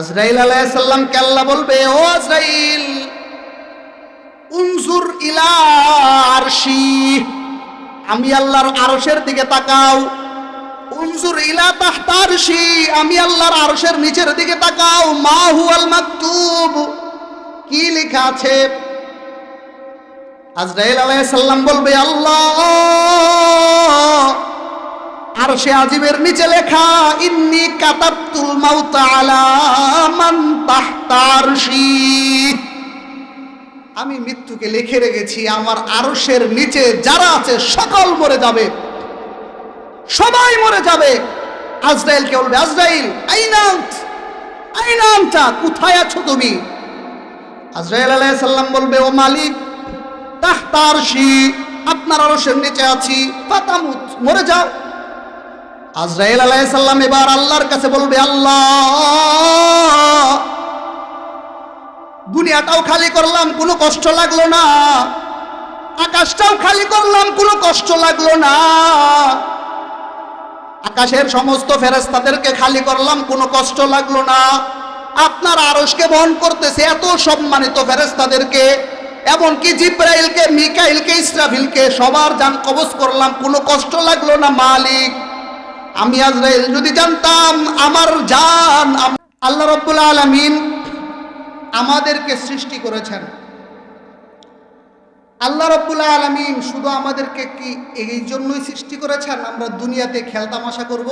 আজরাইল আলাইসাল্লাম আল্লাহ বলবে, ও আজরাইল, উনজুর ইলা আরশি, আমি আল্লাহর আরশের দিকে তাকাও। উনজুর ইলা তাহতা আরশি, আমি আল্লাহর আরশের নিচের দিকে তাকাও। মা হুয়াল মাকতুব। কি লেখা আছে? আজরাইল আলাইসাল্লাম বলবে, আল্লাহ আর সে আজিবের নিচে লেখা, ইন্নি কাতাবতুল মাউত আলা মান তাহতা আরশি। আমি মৃত্যুকে লিখে রেখেছি, আমার আরশের নিচে যারা আছে সকল মরে যাবে। সবাই মরে যাবে। আজরাইলকে বলবে, আজরাইল আইনান্ত আইনান্তা কোথায় আছো তুমি? আজরাইল আলাইহিস সালাম বলবে, ও মালিক, তাহতা আরশি, আপনার আরশের নিচে আছি, ফাতামুত, মরে যাও। আজরাইল আলাইসাল্লাম এবার আল্লাহর কাছে বলবে, আল্লাহ, দুনিয়াটাও খালি করলাম, কোনো কষ্ট লাগল না। আকাশটাও খালি করলাম, কোনো কষ্ট লাগল না। আকাশের সমস্ত ফেরেস্তাদেরকে খালি করলাম, কোনো কষ্ট লাগল না। আপনার আরসকে বহন করতেছে এত সম্মানিত ফেরেস্তাদেরকে এমনকি জিব্রাইলকে, মিকাইলকে, ইসরাফিলকে সবার যান কবজ করলাম, কোনো কষ্ট লাগল না, মালিক। আমি আজরাইল যদি জানতাম আমার জান আল্লাহ রব্বুল আলমিন আমাদেরকে সৃষ্টি করেছেন। আল্লাহ রব্বুল আলমিন শুধু আমাদেরকে কি এই জন্যই সৃষ্টি করেছেন? আমরা দুনিয়াতে খেলতামাশা করব।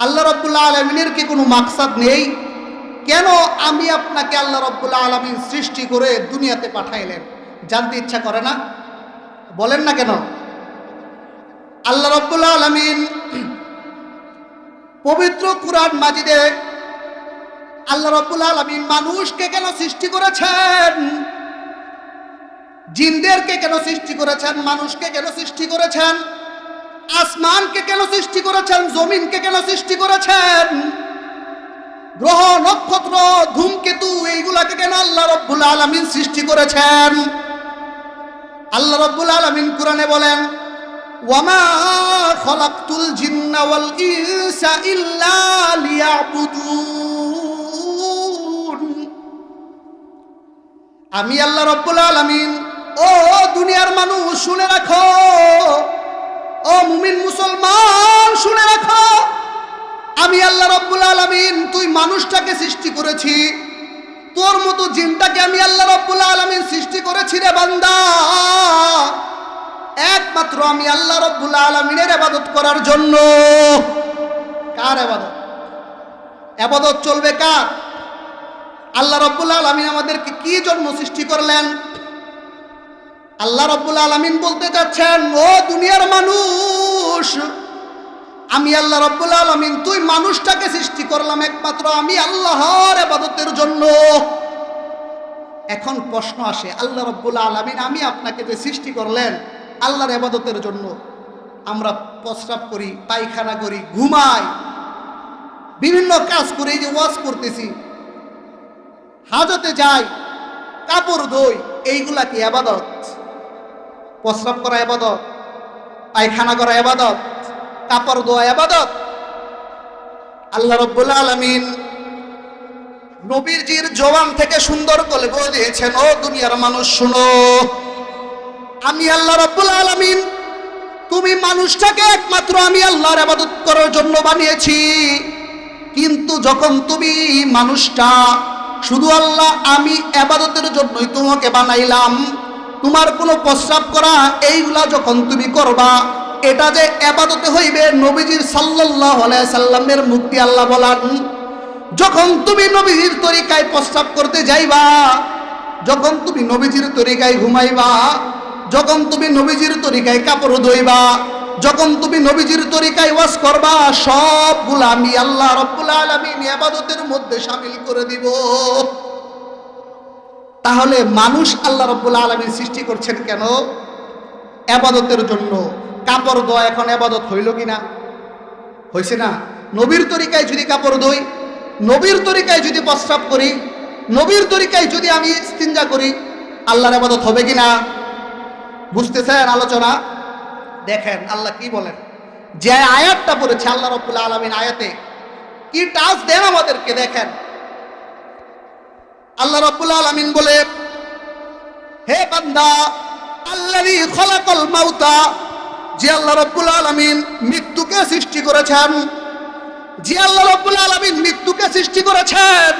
আল্লাহ রব্বুল আলমিনের কি কোনো মাকসাদ নেই? কেন আমি আপনাকে আল্লাহ রব্বুল আলমিন সৃষ্টি করে দুনিয়াতে পাঠাইলেন? জানতে ইচ্ছা করে না? বলেন না কেন? আল্লাহ রব্বুল আলমিন পবিত্র কুরআন মাজিদে আল্লাহ রব্বুল আলমিন মানুষকে কেন সৃষ্টি করেছেন? জিনদেরকে কেন সৃষ্টি করেছেন? মানুষকে কেন সৃষ্টি করেছেন? আসমানকে কেন সৃষ্টি করেছেন? জমিনকে কেন সৃষ্টি করেছেন? গ্রহ, নক্ষত্র, ধূমকেতু, এইগুলাকে কেন আল্লাহ রব্বুল আলমিন সৃষ্টি করেছেন? আল্লাহ রব্বুল আলমিন কোরআনে বলেন ওয়ামা আমি আল্লাহ রব্বুল আলামিন, ও দুনিয়ার মানুষ শুনে রাখো, ও মুমিন মুসলমান শুনে রাখো, আমি আল্লাহ রব্বুল আলামিন তুই মানুষটাকে সৃষ্টি করেছি, তোর মতো জিনটাকে আমি আল্লাহ রব্বুল আলামিন সৃষ্টি করেছি রে বান্দা। একমাত্র আমি আল্লাহ রব্বুল আলমিনের আবাদত করার জন্য। কার আবাদত আবাদত চলবে কার? আল্লাহ রব্বুল আলমিন আমাদেরকে কি জন্ম সৃষ্টি করলেন? আল্লাহ রব্বুল আলমিন বলতে চাচ্ছেন, ও দুনিয়ার মানুষ, আমি আল্লাহ রব্বুল আলমিন, তুই মানুষটাকে সৃষ্টি করলাম একমাত্র আমি আল্লাহর আবাদতের জন্য। এখন প্রশ্ন আসে, আল্লাহ রব্বুল আলমিন, আমি আপনাকে যে সৃষ্টি করলেন আল্লাহর আবাদতের জন্য আমরা প্রস্রাব করি, পায়খানা করি, ঘুমাই। বিভিন্ন কাজ করে যে ওয়াশ করতেছি। হাজতে যাই, কাপড় ধোই, এইগুলা কি আবাদত প্রস্রাব করা আবাদত পায়খানা করা আবাদত কাপড় ধোয়া আবাদত আল্লাহ রব্বুল আলমিন নবীরজির জবান থেকে সুন্দর বলে দিয়েছেন, ও দুনিয়ার মানুষ, শুনো। আমি আল্লাহ রব্বুল আলমিন। তুমি মানুষটাকে একমাত্র আমি আল্লাহর আবাদত করার জন্য বানিয়েছি। কিন্তু যখন তুমি মানুষটা, শুধু আল্লাহ আমি আবাদতের জন্যই তোমাকে বানাইলাম, তোমার কোনো প্রস্রাব করা, এইগুলা যখন তুমি করবা, এটা যে আবাদতে হইবে নবীজির আলাইহি সাল্লামের মুক্তি আল্লাহ বলান যখন তুমি নবীজির তরিকায় প্রস্রাব করতে যাইবা, যখন তুমি নবীজির তরিকায় ঘুমাইবা যখন তুমি নবীজির তরিকায় কাপড় ধইবা, যখন তুমি নবীজির তরিকায় ওয়াজ করবা, সবগুলা আমি আল্লাহ রব্বুল আলামিন ইবাদতের মধ্যে শামিল করে দিব। তাহলে মানুষ আল্লাহ রব্বুল আলামিন সৃষ্টি করছেন কেন? আবাদতের জন্য। কাপড় ধোয়া এখন আবাদত হইল কিনা? হয়েছে না। নবীর তরিকায় যদি কাপড় ধুই, নবীর তরিকায় যদি প্রস্রাব করি, নবীর তরিকায় যদি আমি স্তিঞ্জা করি, আল্লাহর আবাদত হবে কিনা? বুঝতেছেন আলোচনা? দেখেন আল্লাহ কি বলেন? যে আয়াতটা পড়েছে আল্লাহ রব্বুল আলমিন আয়াতে, কি টাচ দেন আমাদেরকে দেখেন। আল্লাহ রাব্বুল আলামিন বলে, হে বান্দা আল্লাযী খলাকাল মাউতা, যে আল্লাহ রাব্বুল আলামিন মৃত্যুকে সৃষ্টি করেছেন, যে আল্লাহ রাব্বুল আলামিন মৃত্যুকে সৃষ্টি করেছেন,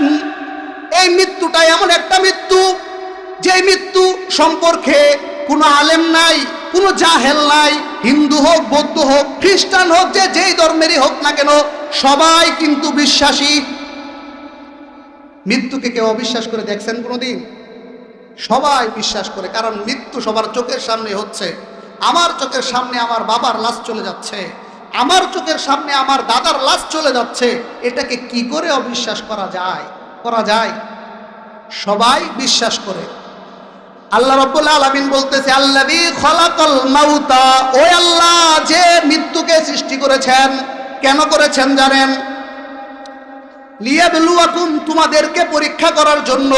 এই মৃত্যুটা এমন একটা মৃত্যু যে মৃত্যু সম্পর্কে কোনো আলেম নাই, কোনো জাহেল নাই, হিন্দু হোক, বৌদ্ধ হোক, খ্রিস্টান হোক, যে যেই ধর্মেরই হোক না কেন, সবাই কিন্তু বিশ্বাসী। মৃত্যুকে কেউ অবিশ্বাস করে দেখছেন কোনোদিন? সবাই বিশ্বাস করে, কারণ মৃত্যু সবার চোখের সামনে হচ্ছে। আমার চোখের সামনে আমার বাবার লাশ চলে যাচ্ছে। আমার চোখের সামনে আমার দাদার লাশ চলে যাচ্ছে। এটাকে কি করে অবিশ্বাস করা যায়? করা যায়? সবাই বিশ্বাস করে। আল্লাহ রব্বুল আলামিন বলতেছে, আল্লাযী খলাকাল মাউতা। ওই আল্লাহ যে মৃত্যুকে সৃষ্টি করেছেন, কেন করেছেন জানেন? লিয়াবলুয়াকুম তোমাদেরকে পরীক্ষা করার জন্য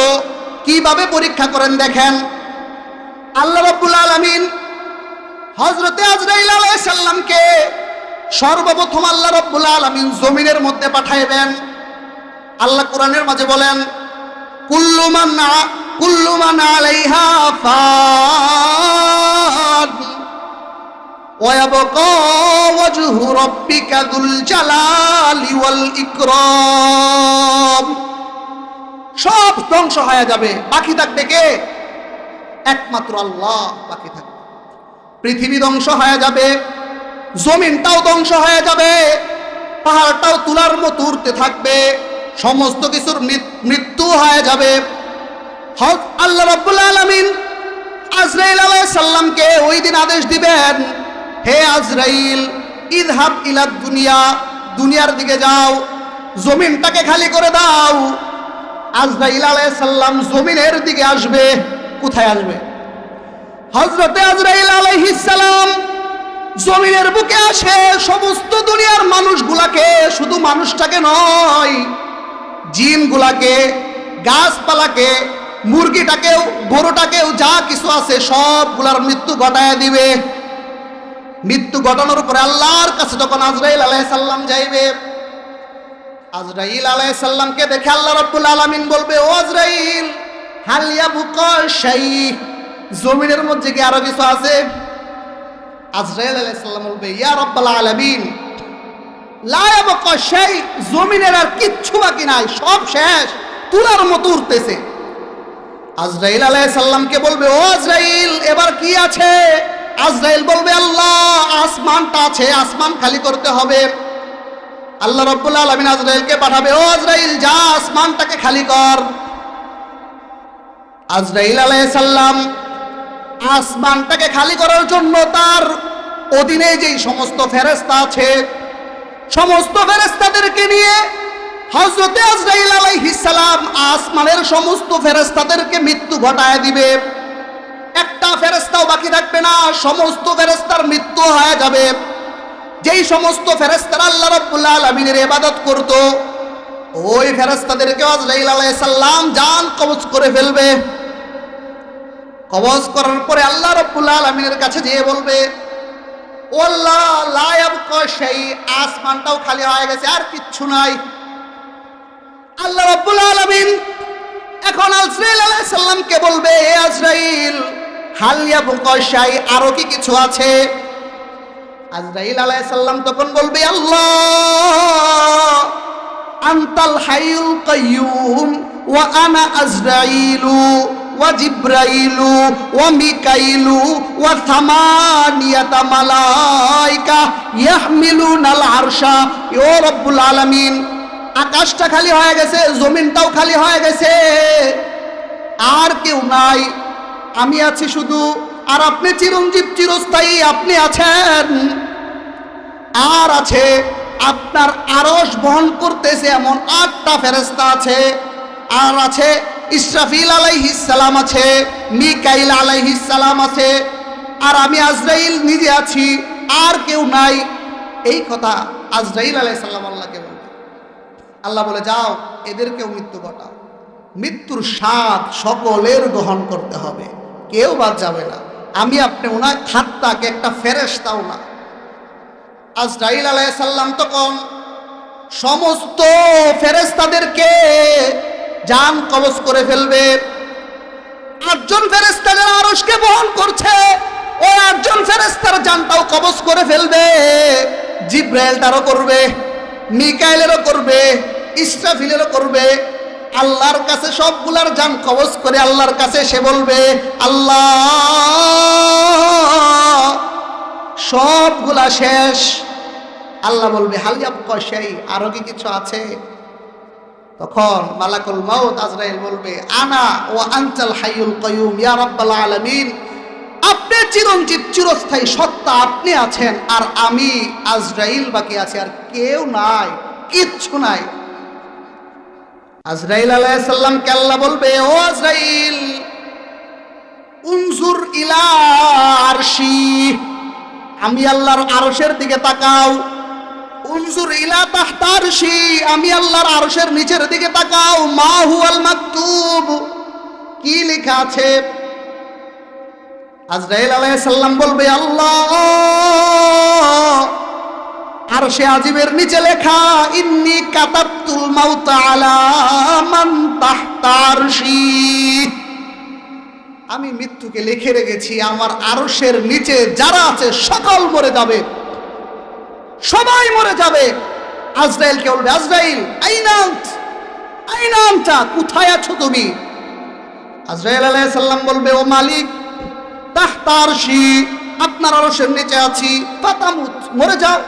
কীভাবে পরীক্ষা করেন দেখেন? আল্লাহ রাব্বুল আলামিন হযরতে আজরাইল আলাইহিস সালামকে সর্বপ্রথম আল্লাহ রাব্বুল আলামিন জমিনের মধ্যে পাঠাইবেন। আল্লাহ কোরআনের মাঝে বলেন, কুল্লু মান আ- কুল্লু মান আলাইহা ফান ويبقى وجه ربك ذو الجلال والإكرام সব ধ্বংস হয়ে যাবে বাকি থাকবে কে একমাত্র আল্লাহ বাকি থাকবে পৃথিবী ধ্বংস হয়ে যাবে জমিনটাও ধ্বংস হয়ে যাবে পাহাড়টাও তুলার মতো উঠতে থাকবে সমস্ত কিছুর মৃত- মৃত্যু হয়ে যাবে হক আল্লাহ রাব্বুল আলামিন আজরাইল আলাইহিস সালামকে ওই দিন আদেশ দিবেন, হে আজরাইল ইদহাব ইলা দুনিয়া, দুনিয়ার দিকে যাও, জমিনটাকে খালি করে দাও। আজরাইল আলাইহিস সালাম জমিনের দিকে আসবে, কোথায় আসবে? হযরতে আজরাইল আলাইহিস সালাম জমিনের বুকে আসে, সমস্ত দুনিয়ার মানুষগুলাকে, শুধু মানুষটাকে নয়, জিনগুলাকে, গাছপালাকে মুরগিটাকেও, গরুটাকেও যা কিছু আছে সবগুলার মৃত্যু ঘটায় দিবে। মৃত্যু ঘটানোর পরে আল্লাহর কাছে যখন আজরাইল আলাইসাল্লাম যাইবে, আজরাইল আলাইসাল্লামকে দেখে আল্লাহ রাব্বুল আলামিন বলবে, ও আজরাইল হালিয়া বুকা জমিনের মধ্যে কি আরও কিছু আছে? আজরাইল আলাইসাল্লাম বলবে, ইয়া রাব্বাল আলামিন লায়াবকা সেই জমিনের আর কিচ্ছু বাকি নাই, সব শেষ, তুলার মতো উঠতেছে আজরাইল আলাইহিস সালামকে বলবে, ও আজরাইল, এবার কি আছে? আজরাইল বলবে, আল্লাহ, আসমানটা আছে, আসমান খালি করতে হবে। আল্লাহ রব্বুল আলামিন আজরাইলকে পাঠাবে, ও আজরাইল, যা আসমানটাকে খালি কর। আজরাইল আলাইহিস সালাম আসমানটাকে খালি করার জন্য তার অধীনে যেই সমস্ত ফেরেশতা আছে, সমস্ত ফেরেস্তাদেরকে নিয়ে হজরতে আজরাইল আলাইহিস সালাম আসমানের সমস্ত ফেরেস্তাদেরকে মৃত্যু ঘটায় দিবে। একটা ফেরেস্তাও বাকি থাকবে না, সমস্ত ফেরেস্তার মৃত্যু হয়ে যাবে। যেই সমস্ত ফেরেস্তারা আল্লাহ রাব্বুল আলামিনের ইবাদত করত, ওই ফেরেস্তাদেরকে আজরাইল আলাইহিস সালাম জান কবজ করে ফেলবে। কবজ করার পরে আল্লাহ রাব্বুল আলামিনের কাছে যেয়ে বলবে, ও আল্লাহ লায়াব সেই আসমানটাও খালি হয়ে গেছে, আর কিচ্ছু নাই। আল্লাহ রাব্বুল আলামিন এখন আজরাইল আলাইহিস সালামকে বলবে হে আজরাইল হালিয়া বুকশাই আরও কি কিছু আছে? আজরাইল আলাইহিস সালাম তখন বলবে, আল্লাহ, আনতাল হাইয়ুল কাইয়ুম ওয়া আনা আজরাইলু ওয়া জিব্রাইলু ওয়া মিকাইলু ওয়া থামানিয়াতা মালাইকা ইয়াহমিলুনাল আরশা। ও রব্বুল আলামিন আকাশটা খালি হয়ে গেছে, জমিনটাও খালি হয়ে গেছে। আর কেউ নাই। আমি আছি শুধু, আর আপনি চিরঞ্জীব, চিরস্থায়ী, আপনি আছেন। আর আছে, আপনার আরস বহন করতেছে এমন আটটা ফেরেস্তা আছে। আর আছে, ইসরাফিল সালাম আছে, মিকাইল সালাম আছে। আর আমি আজরাইল নিজে আছি, আর কেউ নাই। এই কথা আজরাইল আলাইহিস সালাম আল্লাহকে আল্লাহ বলে, যাও, এদেরকেও মৃত্যু ঘটাও। মৃত্যুর স্বাদ সকলের গ্রহণ করতে হবে। কেউ বাদ যাবে না। আমি আপনি ওনার খাত্তাকে একটা ফেরেস্তাও না আজরাইল আলাইসাল্লাম তখন সমস্ত ফেরেস্তাদেরকে জান কবজ করে ফেলবে। আটজন ফেরেস্তাদের আরশকে বহন করছে, ওই আটজন ফেরেস্তার জানটাও কবজ করে ফেলবে। জিব্রাইলটারও করবে, মিকাইলেরও করবে। ইসরাফিলেরও করবে, আল্লাহর কাছে সবগুলার জান কবজ করে আল্লাহর কাছে সে বলবে, আল্লাহ, সবগুলা শেষ। আল্লাহ বলবে হালিয়াব কষাই আরও কি কিছু আছে? তখন মালাকুল মাউত আজরাইল বলবে, আনা ও আনচাল হাইউল কয়ুম ইয়া আলামিন, আপনি চিরঞ্জিত, চিরস্থায়ী সত্তা আপনি আছেন, আর আমি আজরাইল বাকি আছে, আর কেউ নাই, কিচ্ছু নাই। আজরাইল আলাইহিস সালাম কে আল্লাহ বলবে, ও আজরাইল, উনজুর ইলা আমি আল্লাহর আরশের দিকে তাকাও। উনজুর ইলা তাহতা আরশি, আমি আল্লাহর আরশের নিচের দিকে তাকাও। মা হুয়াল মাকতুব, কি লেখা আছে? আজরাইল আলাইসাল্লাম বলবে, আল্লাহ আর সে আজিবের নিচে লেখা, ইন্নি কাতাবতুল মাউত আলা মান তাহতা আরশি। আমি মৃত্যুকে লিখে রেখেছি, আমার আরশের নিচে যারা আছে সকল মরে যাবে। সবাই মরে যাবে। আজরাইলকে বলবে, আজরাইল আইনান্ত আইনামটা কোথায় আছো তুমি? আজরাইল আলাইহিস সালাম বলবে, ও মালিক, তাহতা আরশি, আপনার আরশের নিচে আছি, ফাতামুত, মরে যাও।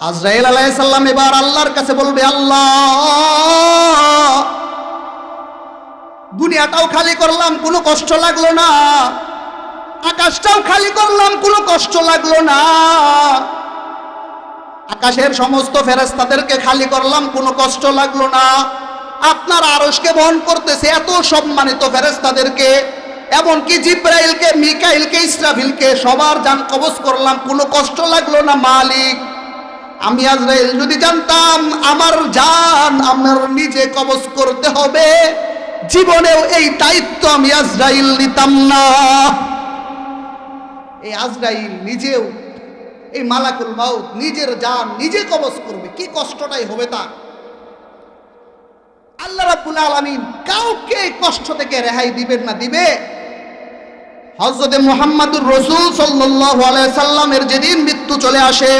আজরাইল আলাইহিস সালাম এবার আল্লাহর কাছে বলবে, আল্লাহ, দুনিয়াটাও খালি করলাম, কোনো কষ্ট লাগল না। আকাশটাও খালি করলাম, কোনো কষ্ট লাগল না। আকাশের সমস্ত ফেরেস্তাদেরকে খালি করলাম, কোনো কষ্ট লাগল না। আপনার আরসকে বহন করতেছে এত সম্মানিত ফেরেস্তাদেরকে এমনকি জিব্রাইলকে, মিকাইলকে, ইসরাফিলকে সবার যান কবজ করলাম, কোনো কষ্ট লাগল না, মালিক। আমি আজরাইল যদি জানতাম, আমার জান আমার নিজে কবজ করতে হবে, জীবনেও এই দায়িত্ব আমি আজরাইল নিতাম না। এই আজরাইল নিজেও, এই মালাকুল মাউত নিজের জান নিজে কবজ করবে, কি কষ্টটাই হবে তা আল্লাহ রাব্বুল আলামিন কাউকে কষ্ট থেকে রেহাই দিবেন না, দিবে? হজরতে মুহাম্মাদুর রসুল সাল্লাল্লাহু আলাইহি সাল্লামের যেদিন মৃত্যু চলে আসে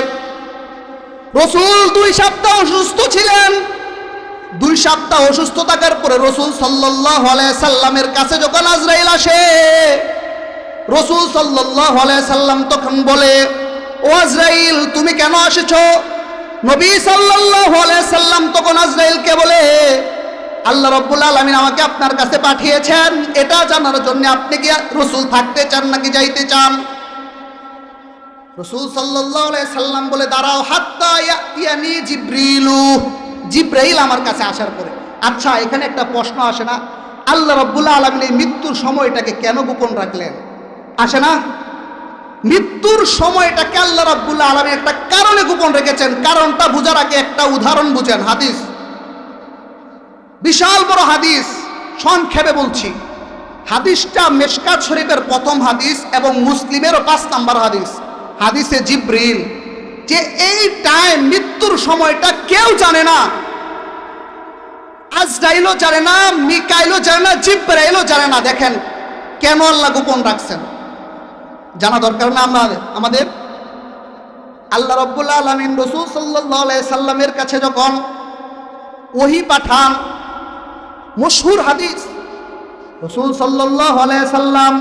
রসুল দুই সপ্তাহ অসুস্থ ছিলেন। দুই সপ্তাহ অসুস্থ থাকার পরে রসুল সাল্লাহ সাল্লামের কাছে যখন আজরাইল আসে, রসুল সাল্লাহ সাল্লাম তখন বলে, ও আজরাইল, তুমি কেন আসেছ? নবী সাল্লাহ সাল্লাম তখন আজরাইলকে বলে, আল্লাহ রব্বুল আলমিন আমাকে আপনার কাছে পাঠিয়েছেন। এটা জানার জন্য আপনি কি রসুল থাকতে চান নাকি যাইতে চান? রসুল সাল্লাহ সাল্লাম বলে, দাঁড়াও, হাত্তা ইয়াতিয়ানি জিব্রিলু। জিব্রাইল আমার কাছে আসার পরে আচ্ছা এখানে একটা প্রশ্ন আসে না। আল্লাহ রব্বুল্লাহ আলমিন এই মৃত্যুর সময়টাকে কেন গোপন রাখলেন? আসে না। মৃত্যুর সময়টাকে আল্লাহ রব্বুল্লাহ আলমী একটা কারণে গোপন রেখেছেন। কারণটা বুঝার আগে একটা উদাহরণ বুঝেন, হাদিস। বিশাল বড় হাদিস, সংক্ষেপে বলছি। হাদিসটা মেশকাত শরীফের প্রথম হাদিস এবং মুসলিমেরও পাঁচ নাম্বার হাদিস। হাদিসে জিব্রিল যে এই টাইম মৃত্যুর সময়টা কেউ জানে না। আজরাইলও জানে না, মিকাইলও জানে না, জিব্রাইলও জানে না। দেখেন, কেন আল্লাহ গোপন রাখছেন? জানা দরকার না আমাদের আমাদের? আল্লাহ রব্বুল্লাহ আলমিন রসুল সাল্লাহ সাল্লামের কাছে যখন ওহি পাঠান, মশহুর হাদিস, রসুল সাল্লাহ সাল্লাম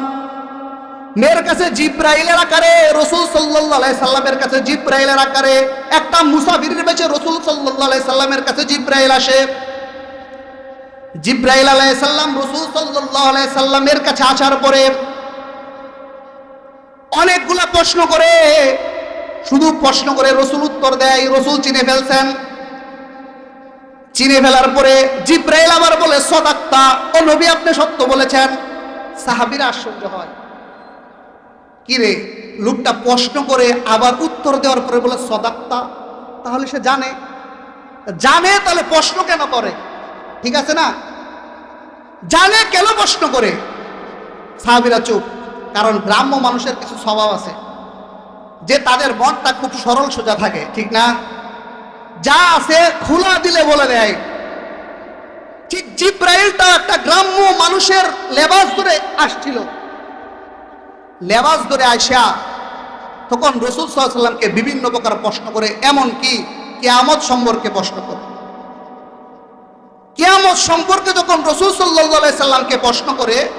মেয়ের কাছে জিব্রাইলের আকারে, রসুল সাল্লাহ সাল্লামের কাছে জিব্রাইলের আকারে, একটা মুসাফিরের বেছে রসুল সাল্লাহ সাল্লামের কাছে জিব্রাইল আসে। জিব্রাইল আলাই সাল্লাম রসুল সাল্লাহ সাল্লামের কাছে আসার পরে অনেকগুলা প্রশ্ন করে, শুধু প্রশ্ন করে রসুল উত্তর দেয়, রসুল চিনে ফেলছেন। চিনে ফেলার পরে জিব্রাইল আবার বলে, সদাক্তা, ও নবী আপনি সত্য বলেছেন। সাহাবিরা আশ্চর্য হয়। কিরে, লোকটা প্রশ্ন করে আবার উত্তর দেওয়ার পরে বলে, সদাক্তা, তাহলে সে জানে। জানে তাহলে প্রশ্ন কেন করে? ঠিক আছে না? জানে কেন প্রশ্ন করে? সাহাবিরা চুপ, কারণ গ্রাম্য মানুষের কিছু স্বভাব আছে, যে তাদের মনটা খুব সরল সোজা থাকে, ঠিক না? যা আছে খোলা দিলে বলে দেয়। ঠিক জিব্রাইলটা একটা গ্রাম্য মানুষের লেবাস ধরে আসছিল। লেবাস ধরে আয়সা তখন রসুল সাল্লামকে বিভিন্ন প্রকার প্রশ্ন করে এমন কি কেয়ামত সম্পর্কে প্রশ্ন করে। কেয়ামত সম্পর্কে যখন রসুল সাল্লাহ সাল্লামকে প্রশ্ন করে,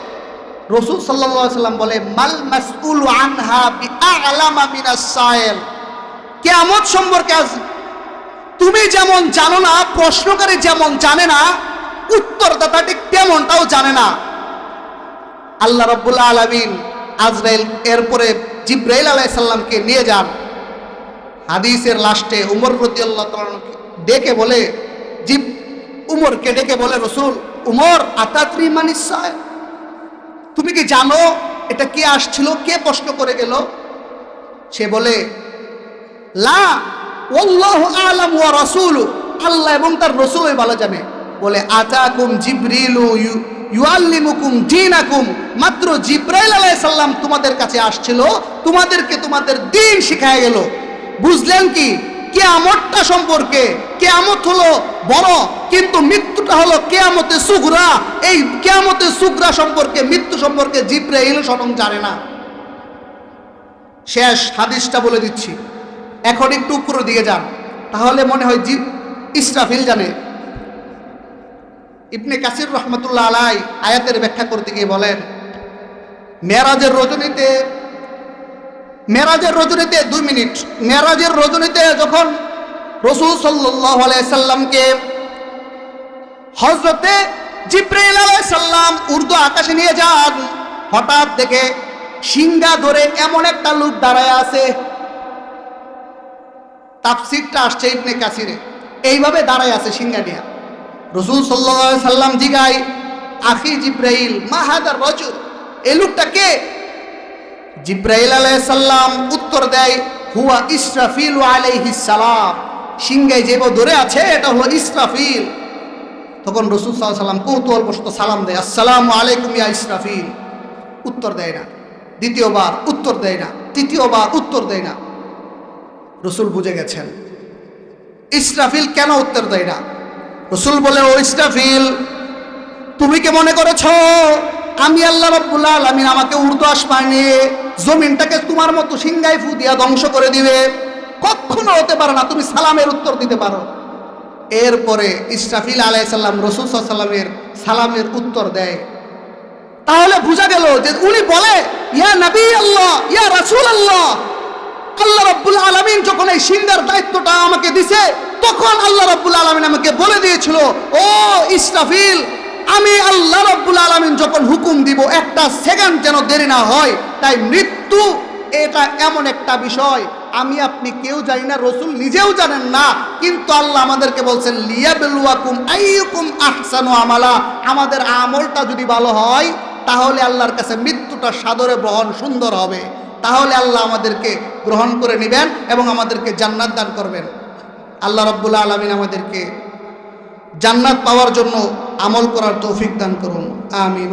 রসুল সাল্লাহ সাল্লাম বলে, মাল মাসউল আনহা বিআলামা মিনাস সায়েল? কেয়ামত সম্পর্কে আজ তুমি যেমন জানো না, প্রশ্নকারী যেমন জানে না, উত্তরদাতা ঠিক তেমনটাও জানে না। আল্লাহ রব্বুল্লাহ আলমিন আজরাইল এরপরে জিব্রাইল আলাইসাল্লামকে নিয়ে যান। হাদিসের লাস্টে উমর রদি আল্লাহ ডেকে বলে, জিব উমরকে ডেকে বলে, রসুল, উমর, আতাত্রি মানিসায়, তুমি কি জানো এটা কে আসছিল, কে প্রশ্ন করে গেল? সে বলে, লা, ওয়াল্লাহু আলাম ওয়া রাসূলু, আল্লাহ এবং তার রসুলই ভালো জানে। বলে, আতাকুম জিবরিলু ইউ- ইউআল্লিমুকুম দীনাকুম। মাত্র জিব্রাইল আলাইহিস সালাম তোমাদের কাছে আসছিল, তোমাদেরকে তোমাদের দিন শিখায় গেল। বুঝলেন কি? কেয়ামতটা সম্পর্কে কেয়ামত হলো বড়, কিন্তু মৃত্যুটা হলো কেয়ামতে সুগরা এই কেয়ামতে সুগরা সম্পর্কে, মৃত্যু সম্পর্কে জিব্রাইল স্বয়ং জানে না। শেষ হাদিসটা বলে দিচ্ছি। এখন একটু উপরের দিকে যান। তাহলে মনে হয় জি ইসরাফিল জানে। ইবনে কাসির রহমতুল্লাহ আলাই আয়াতের ব্যাখ্যা করতে গিয়ে বলেন, মেরাজের রজনীতে মেরাজের রজনীতে দুই মিনিট, মেরাজের রজনীতে যখন রসুল সাল্লাহ সাল্লামকে হজরতে জিব্রাইল সাল্লাম উর্দু আকাশে নিয়ে যান, হঠাৎ দেখে সিংহা ধরে এমন একটা লোক দাঁড়ায় আছে। তাফসিরটা আসছে ইবনে কাসিরে এইভাবে দাঁড়ায় আছে সিংহা নিয়া। রসুল সাল্লাহ সাল্লাম জিগাই, আখি জিব্রাইল মাহাদার রজুল। এই লোকটা কে? জিব্রাইল আলাইসাল্লাম উত্তর দেয়, হুয়া ইসরাফিল সালাম। সিংহায় যে ধরে আছে, এটা হলো ইসরাফিল। তখন রসুল সাল্লাহ সাল্লাম কৌতূহল বসত সালাম দেয়, আসসালামু আলাইকুম ইয়া ইসরাফিল। উত্তর দেয় না। দ্বিতীয়বার উত্তর দেয় না। তৃতীয়বার উত্তর দেয় না। রসুল বুঝে গেছেন। ইসরাফিল কেন উত্তর দেয় না? রসুল বলে ও ইসরাফিল, তুমি কি মনে করেছ, আমি আল্লাহ রব্বুল্লাহ আলমিন আমাকে উর্দু আসমান জমিনটাকে তোমার মতো সিংগাই ফু দিয়া ধ্বংস করে দিবে? কখনো হতে পারে না, তুমি সালামের উত্তর দিতে পারো। এরপরে ইসরাফিল আলাইসাল্লাম রসুল সাল্লামের সালামের উত্তর দেয়। তাহলে বোঝা গেল যে উনি বলে, ইয়া নবী আল্লাহ, ইয়া রাসূল আল্লাহ আল্লাহ রব্বুল আলমিন যখন এই সিংহার দায়িত্বটা আমাকে দিছে, তখন আল্লাহ রব্বুল আলমিন আমাকে বলে দিয়েছিল, ও ইসরাফিল, আমি আল্লাহ রব্বুল আলমিন যখন হুকুম দিব, একটা সেকেন্ড যেন দেরি না হয়, তাই মৃত্যু, এটা এমন একটা বিষয়, আমি আপনি কেউ জানি না, রসুল নিজেও জানেন না, কিন্তু আল্লাহ আমাদেরকে বলছেন, লিয়াবেলুয়াকুম আইয়ুকুম আহসানু আমালা আমাদের আমলটা যদি ভালো হয়, তাহলে আল্লাহর কাছে মৃত্যুটা সাদরে বহন সুন্দর হবে। তাহলে আল্লাহ আমাদেরকে গ্রহণ করে নেবেন এবং আমাদেরকে জান্নাত দান করবেন। আল্লাহ রব্বুল্লা আলমিন আমাদেরকে জান্নাত পাওয়ার জন্য আমল করার তৌফিক দান করুন। আমিন।